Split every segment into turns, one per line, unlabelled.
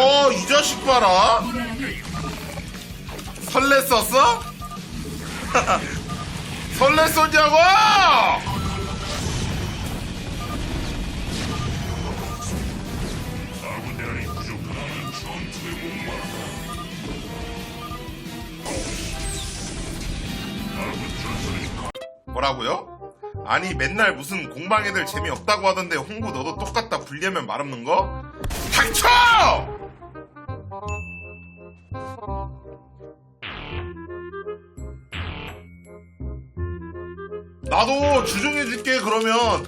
어, 이 자식 봐라. 설렜었어? 설렜었냐고! 뭐라고요? 아니 맨날 무슨 공방 애들 재미없다고 하던데 홍구 너도 똑같다 불리하면 말 없는 거? 닥쳐! 나도 주종해줄게 그러면.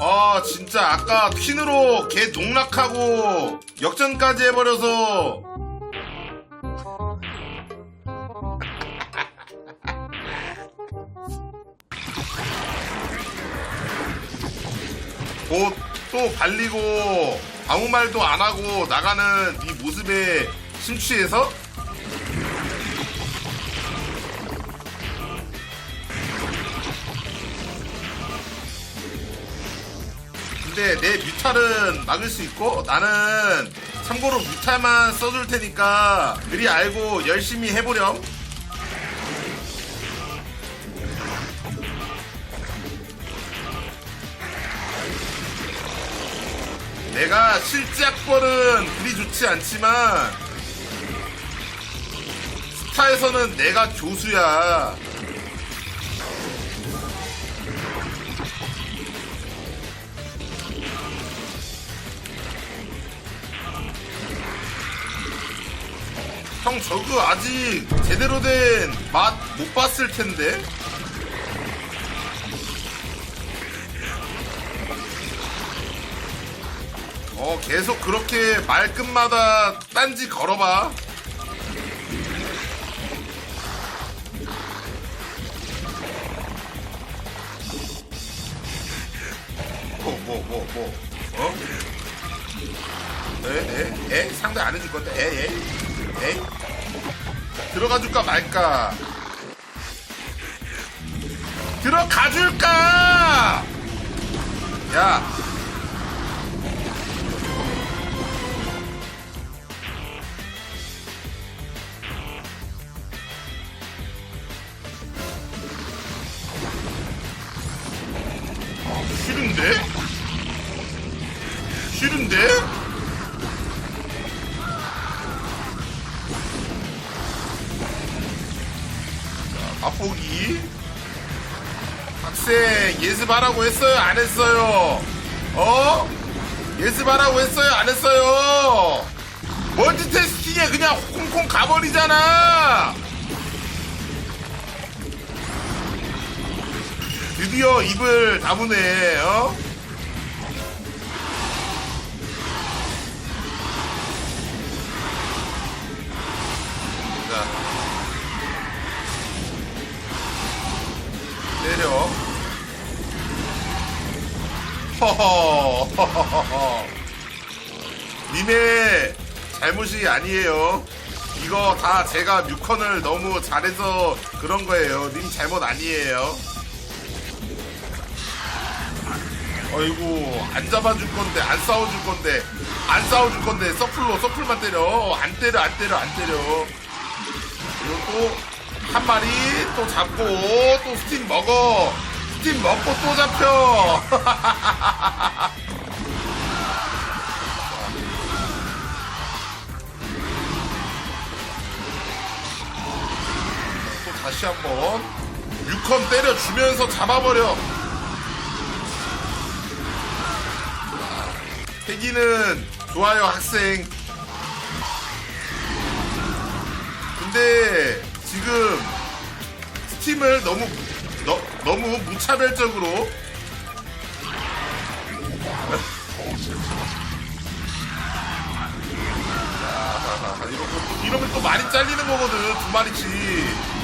아 진짜 아까 퀸으로 걔 농락하고 역전까지 해버려서. 옷또 발리고 아무 말도 안 하고 나가는 네 모습에 심취해서 근데 내 뮤탈은 막을 수 있고 나는 참고로 뮤탈만 써줄 테니까 그리 알고 열심히 해보렴 내가 실제 악벌은 그리 좋지 않지만 스타에서는 내가 교수야. 형 저거 아직 제대로 된 맛 못 봤을 텐데. 어, 계속 그렇게 말끝마다 딴지 걸어봐. 뭐, 뭐, 뭐, 뭐, 어? 에, 에, 에? 상대 안 해줄 건데, 에, 에? 에? 들어가 줄까 말까? 들어가 줄까? 야, 맛보기. 학생, 예습하라고 했어요? 안 했어요? 어? 예습하라고 했어요? 안 했어요? 멀티태스킹에 그냥 홍콩 가버리잖아! 드디어 입을 다무네, 어? 내려. 허허, 허허허허. 님의 잘못이 아니에요. 이거 다 제가 뮤컨을 너무 잘해서 그런 거예요. 님 잘못 아니에요. 어이구 안 잡아줄 건데 안 싸워줄 건데 안 싸워줄 건데 서플로 서플만 때려 안 때려 안 때려 안 때려 그리고 또 한 마리 또 잡고 또 스팀 먹어. 스팀 먹고 또 잡혀. 또 다시 한번 6컨 때려주면서 잡아버려. 태기는 좋아요 학생. 근데 지금 스팀을 너무 너, 너무 무차별적으로 야, 이러면, 이러면 또 많이 잘리는 거거든 두 마리씩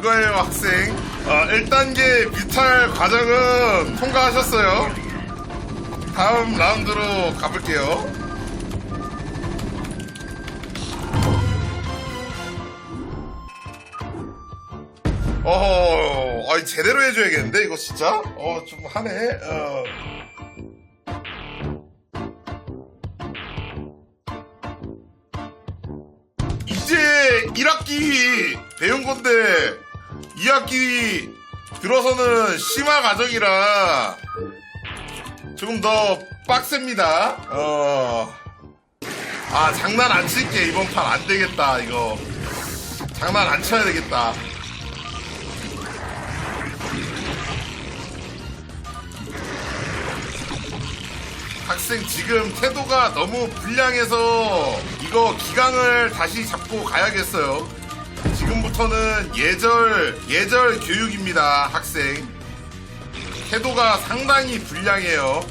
그거예요 학생. 어, 1단계 뮤탈 과정은 통과하셨어요. 다음 라운드로 가볼게요. 어허 아이 제대로 해줘야겠는데 이거 진짜? 어 좀 하네. 어. 이제 1학기 배운 건데 2학기 들어서는 심화 과정이라 조금 더 빡셉니다. 어. 아, 장난 안 칠게. 이번 판 안 되겠다, 이거. 장난 안 쳐야 되겠다. 학생 지금 태도가 너무 불량해서 이거 기강을 다시 잡고 가야겠어요. 지금부터는 예절, 예절 교육입니다, 학생. 태도가 상당히 불량해요.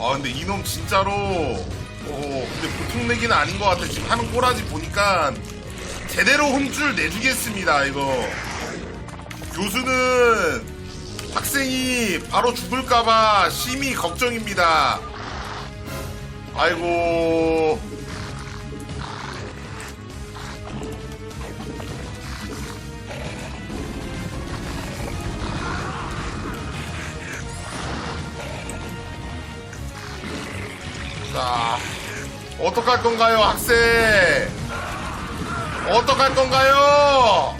아, 근데 이놈 진짜로, 어, 근데 보통 내기는 아닌 것 같아. 지금 하는 꼬라지 보니까 제대로 혼줄 내주겠습니다, 이거. 교수는 학생이 바로 죽을까봐 심히 걱정입니다. 아이고. 어떡할 건가요, 학생? 어떡할 건가요?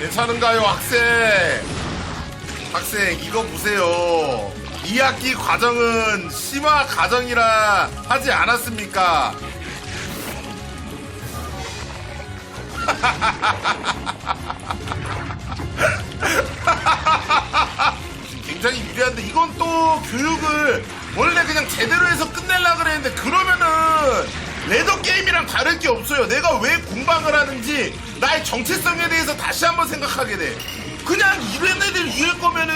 괜찮은가요, 학생? 학생, 이거 보세요. 2학기 과정은 심화 과정이라 하지 않았습니까? 굉장히 유리한데 이건 또 교육을 원래 그냥 제대로 해서 끝내려 그랬는데 그러면은 레더 게임이랑 다를 게 없어요. 내가 왜 공방을 하는지 나의 정체성에 대해서 다시 한번 생각하게 돼. 그냥 이런 애들 이길 거면은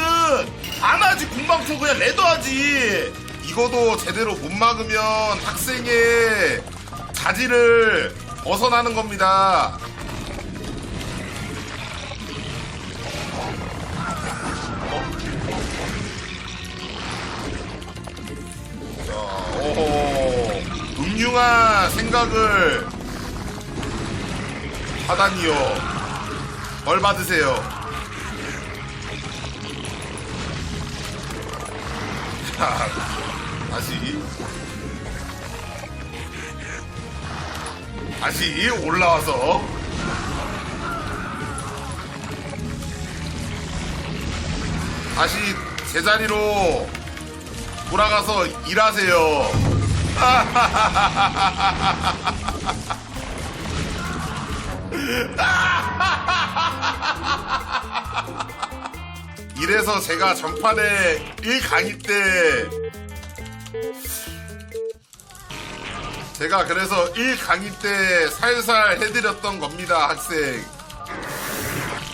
안 하지 공방초 그냥 레더 하지. 이거도 제대로 못 막으면 학생의 자질을 벗어나는 겁니다. 음흉한 생각을 하다니요. 벌 받으세요. 자, 다시. 다시 올라와서. 다시 제자리로 돌아가서 일하세요. 이래서 제가 전판에 1강의 때 제가 그래서 1강의 때 살살 해드렸던 겁니다, 학생.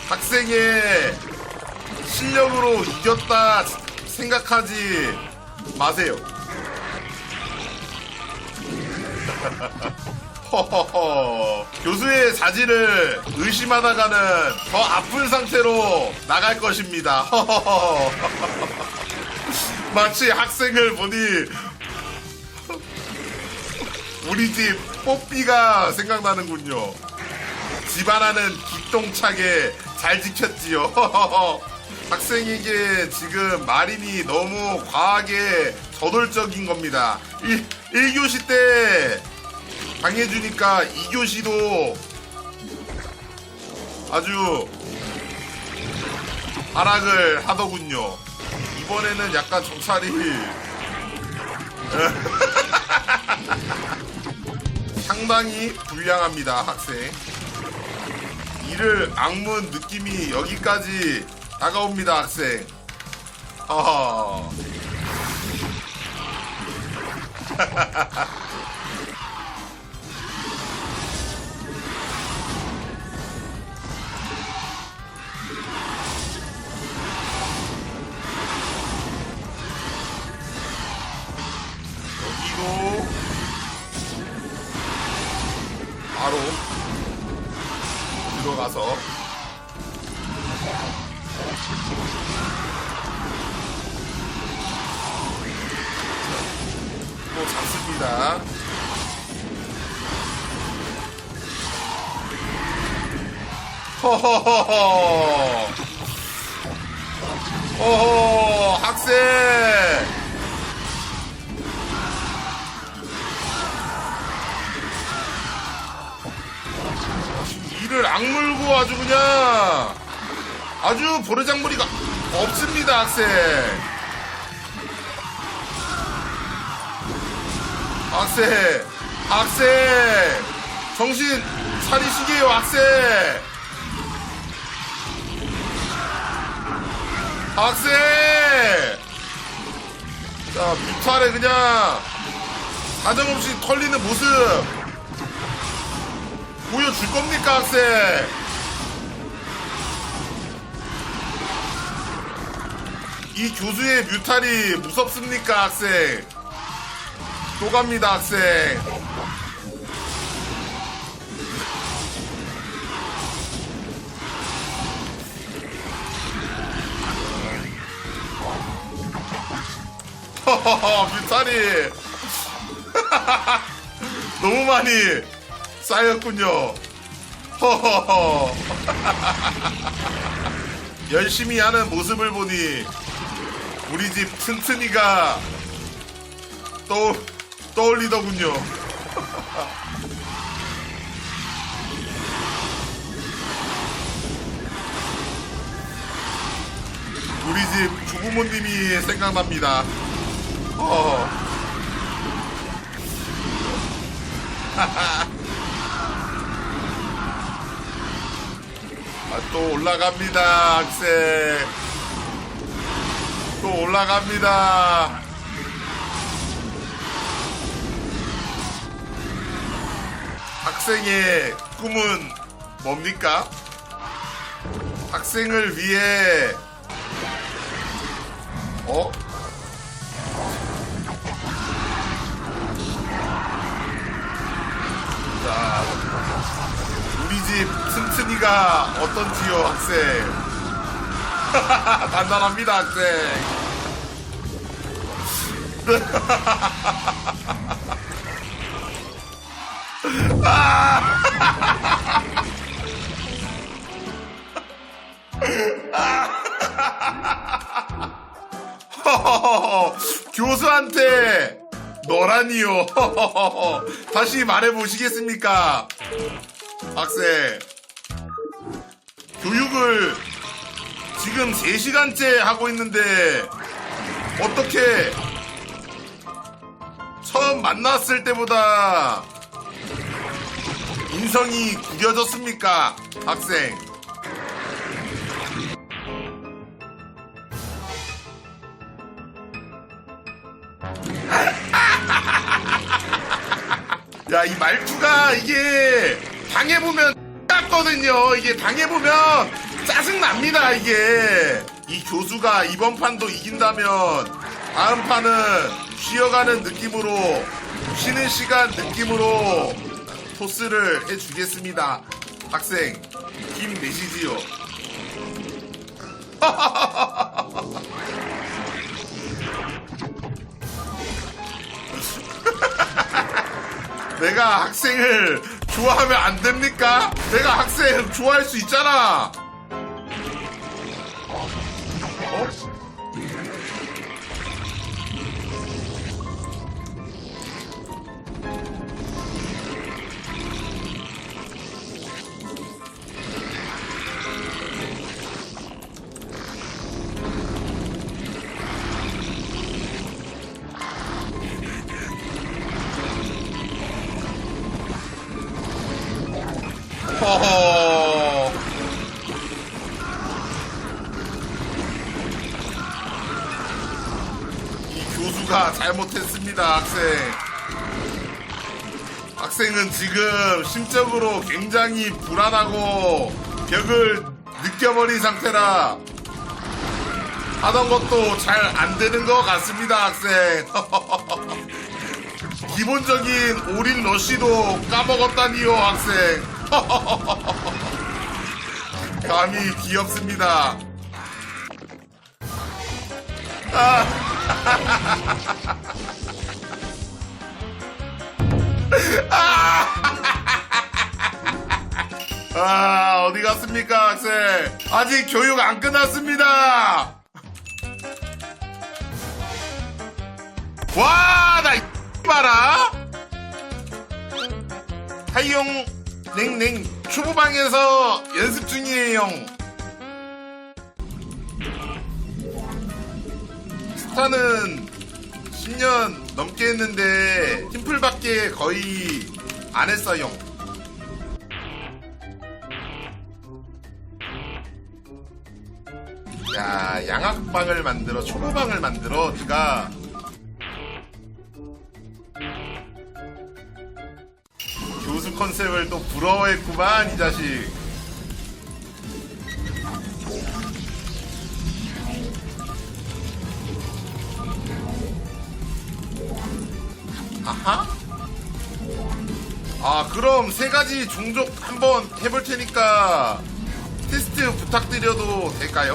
학생의 실력으로 이겼다 생각하지 마세요. 허허허. 교수의 자질을 의심하다가는 더 아픈 상태로 나갈 것입니다. 마치 학생을 보니 우리 집 뽀삐가 생각나는군요. 집안하는 기똥차게 잘 지켰지요. 학생에게 지금 마린이 너무 과하게 저돌적인 겁니다. 1, 1교시 때 당해주니까 2교시도 아주 하락을 하더군요. 이번에는 약간 정찰이 상당히 불량합니다, 학생. 이를 악문 느낌이 여기까지 다가옵니다, 학생. 어. 여 바로 들어가서 또 잡습니다. 허허허허. 어허, 학생. 이를 악물고 아주 그냥 아주 보르장머리가 없습니다, 학생. 학생, 학생, 정신 차리시게요, 학생. 학생. 자, 뮤탈에 그냥 사정없이 털리는 모습 보여줄 겁니까, 학생? 이 교수의 뮤탈이 무섭습니까, 학생? 또 갑니다, 학생. 허허허, 뮤탈이 너무 많이 쌓였군요. 허허허. 열심히 하는 모습을 보니 우리 집 튼튼이가 떠, 떠올리더군요. 우리 집 주부모님이 생각납니다. 어. 아, 또 올라갑니다, 학생. 또 올라갑니다. 학생의 꿈은 뭡니까? 학생을 위해, 어? 자, 우리 집 튼튼이가 어떤지요, 학생? 단단합니다, 학생. 교수한테 너라니요. 다시 말해 보시겠습니까? 학생. 교육을 지금 3시간째 하고 있는데 어떻게 처음 만났을 때보다 인성이 구겨졌습니까? 학생. 야, 이 말투가 이게 당해보면 땄거든요. 이게 당해보면 짜증납니다, 이게. 이 교수가 이번 판도 이긴다면 다음 판은 쉬어가는 느낌으로 쉬는 시간 느낌으로 토스를 해주겠습니다. 학생, 힘내시지요. 내가 학생을 좋아하면 안 됩니까? 내가 학생 좋아할 수 있잖아. 어? 심적으로 굉장히 불안하고 벽을 느껴버린 상태라 하던 것도 잘 안 되는 것 같습니다, 학생. 기본적인 올인 러쉬도 까먹었다니요, 학생. 감히 귀엽습니다. 아, 어디 갔습니까, 학생? 아직 교육 안 끝났습니다! 와, 나, 이 봐라! 타이용, 냉냉, 초보방에서 연습 중이에요. 스타는 10년 넘게 했는데, 팀플밖에 거의 안 했어요. 야 양악방을 만들어 초보방을 만들어 네가. 교수 컨셉을 또 부러워했구만 이 자식. 아하? 아 그럼 세 가지 종족 한번 해볼 테니까 테스트 부탁드려도 될까요?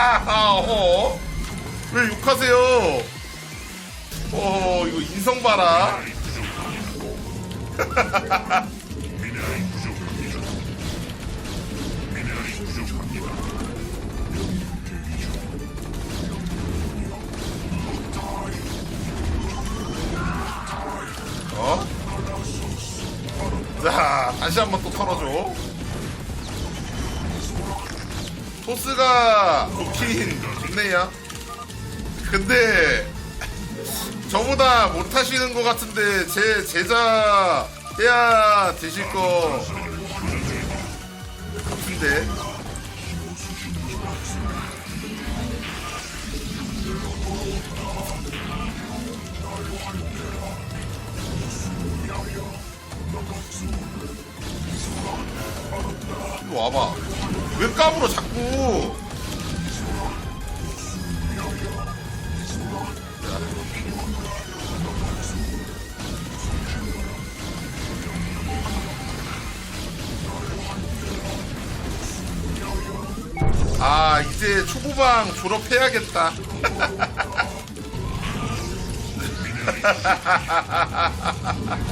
어? 왜 욕하세요? 어, 이거 인성 봐라. 어? 자, 다시 한번 또 털어줘. 토스가 좋긴 좋네요. 근데 저보다 못하시는 것 같은데 제 제자 해야 되실 거 같은데. 이리 와봐. 왜 까불어 자꾸? 아 이제 초보방 졸업해야겠다.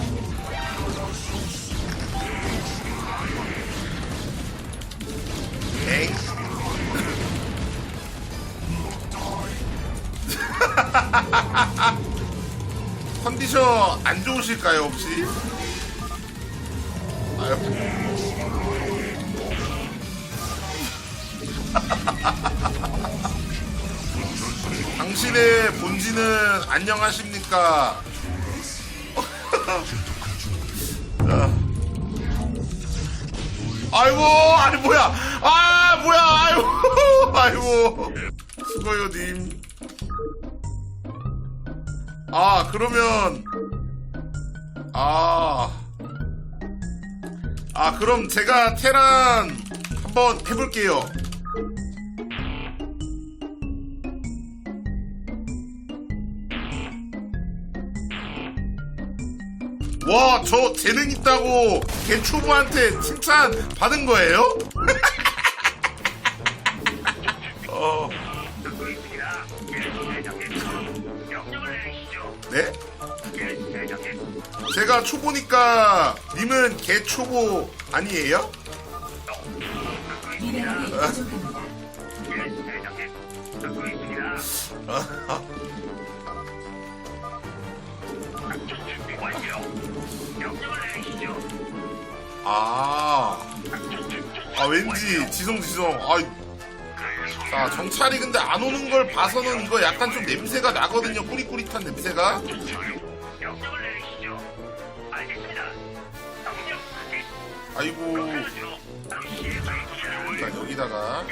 에이. 컨디션 안 좋으실까요 혹시? 아유. 당신의 본질은 안녕하십니까? 자. 아이고 아니 뭐야 아 뭐야 아이고 아이고 수고요 님. 아 그러면 아. 아 그럼 제가 테란 한번 해볼게요. 와, 저 재능 있다고 개 초보한테 칭찬 받은 거예요? 제가 초보니까 님은 개 초보 아니에요? 아, 아 왠지 지성지성. 아, 자 정찰이 근데 안 오는 걸 봐서는 이거 약간 좀 냄새가 나거든요. 꾸릿꾸릿한 냄새가. 아이고, 일단 여기다가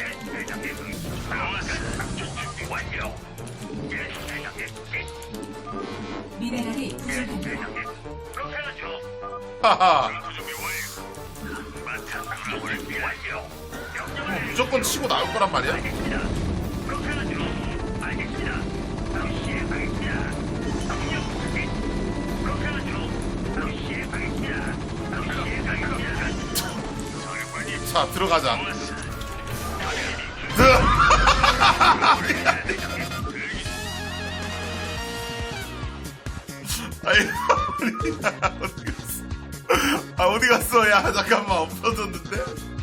미네랄이 부족합니다.
하하.
내리시죠.
무조건 치고 나올 거란 말이야. 자 들어가자. 아이 어디 갔어? 아 어디 갔어? 야 잠깐만 없어졌는데.